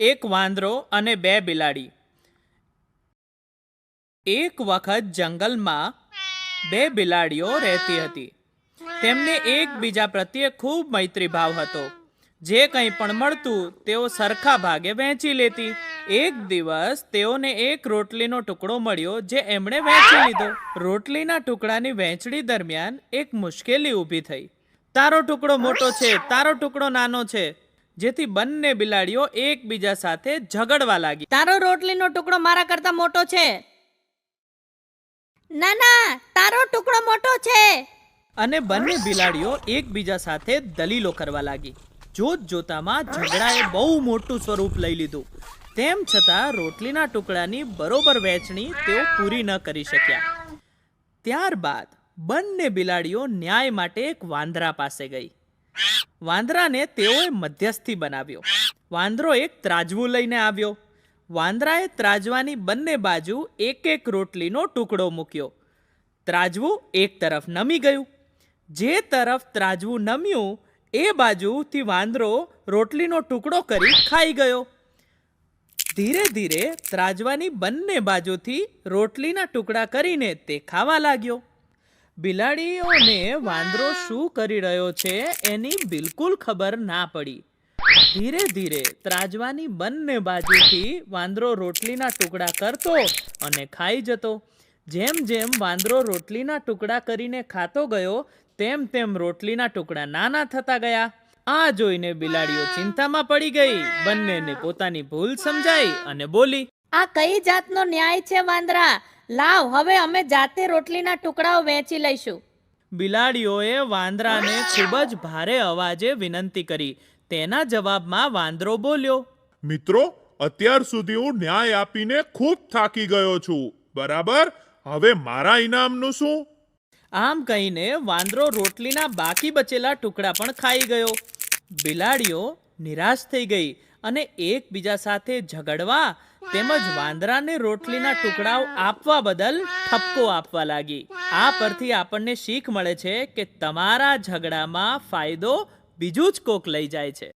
એક વાંદરો અને બે બિલાડી. એક વખત જંગલમાં બે બિલાડીઓ રહેતી હતી. તેમને એકબીજા પ્રત્યે ખૂબ મૈત્રીભાવ હતો. જે કંઈ પણ મળતું, તેઓ સરખા ભાગે વહેંચી લેતી. એક દિવસ તેઓને એક રોટલીનો ટુકડો મળ્યો, જે એમણે વહેંચી લીધો. રોટલીના ટુકડાની વહેંચણી દરમિયાન એક મુશ્કેલી ઊભી થઈ. તારો ટુકડો મોટો છે, તારો ટુકડો નાનો છે જેથી બંને બિલાડીઓ એકબીજા સાથે ઝઘડવા લાગી. તારો રોટલીનો ટુકડો મારા કરતા મોટો છે. ના ના તારો ટુકડો મોટો છે. અને બંને બિલાડીઓ એકબીજા સાથે દલીલો કરવા લાગી. જોત જોતામાં ઝઘડાએ બહુ મોટું સ્વરૂપ લઈ લીધું. તેમ છતાં રોટલીના ટુકડાની બરોબર વહેંચણી તેઓ પૂરી ન કરી શક્યા. ત્યારબાદ બંને બિલાડીઓ ન્યાય માટે એક વાંદરા પાસે ગઈ. વાંદરાને તેઓએ મધ્યસ્થી બનાવ્યો. વાંદરો એક ત્રાજવું લઈને આવ્યો. વાંદરાએ ત્રાજવાની બંને બાજુ એક એક રોટલીનો ટુકડો મૂક્યો. ત્રાજવું એક તરફ નમી ગયું. જે તરફ ત્રાજવું નમ્યું, એ બાજુથી વાંદરો રોટલીનો ટુકડો કરી ખાઈ ગયો. ધીરે ધીરે ત્રાજવાની બંને બાજુથી રોટલીના ટુકડા કરીને તે ખાવા લાગ્યો. બિલાડીઓને વાંદરો શું કરી રહ્યો છે એની બિલકુલ ખબર ના પડી. ધીરે ધીરે ત્રાજવાની બંને બાજુથી વાંદરો રોટલીના ટુકડા કરતો અને ખાઈ જતો. જેમ જેમ વાંદરો રોટલીના ટુકડા કરીને ખાતો ગયો, તેમ તેમ રોટલીના ટુકડા નાના થતા ગયા. આ જોઈને બિલાડીઓ ચિંતામાં પડી ગઈ. બંનેને પોતાની ભૂલ સમજાઈ અને બોલી આ કઈ જાતનો ન્યાય છે વાંદરા? લાવ હવે અમે જાતે રોટલીના ટુકડાઓ વહેંચી લઈશું. બિલાડીઓએ વાંદરાને ખૂબ જ ભારે અવાજે વિનંતી કરી. તેના જવાબમાં વાંદરો બોલ્યો મિત્રો અત્યાર સુધી હું ન્યાય આપીને ખૂબ થાકી ગયો છું. બરાબર? હવે મારા ઇનામનું શું? આમ કહીને વાંદરો રોટલીના બાકી બચેલા ટુકડા પણ ખાઈ ગયો. બિલાડીઓ નિરાશ થઈ ગઈ. અને એકબીજા સાથે ઝઘડવા તેમજ વાંદરાને રોટલીના ટુકડાઓ આપવા બદલ ઠપકો આપવા લાગી. આ પરથી આપણને શીખ મળે છે કે તમારા ઝઘડામાં ફાયદો બીજું જ કોક લઈ જાય છે.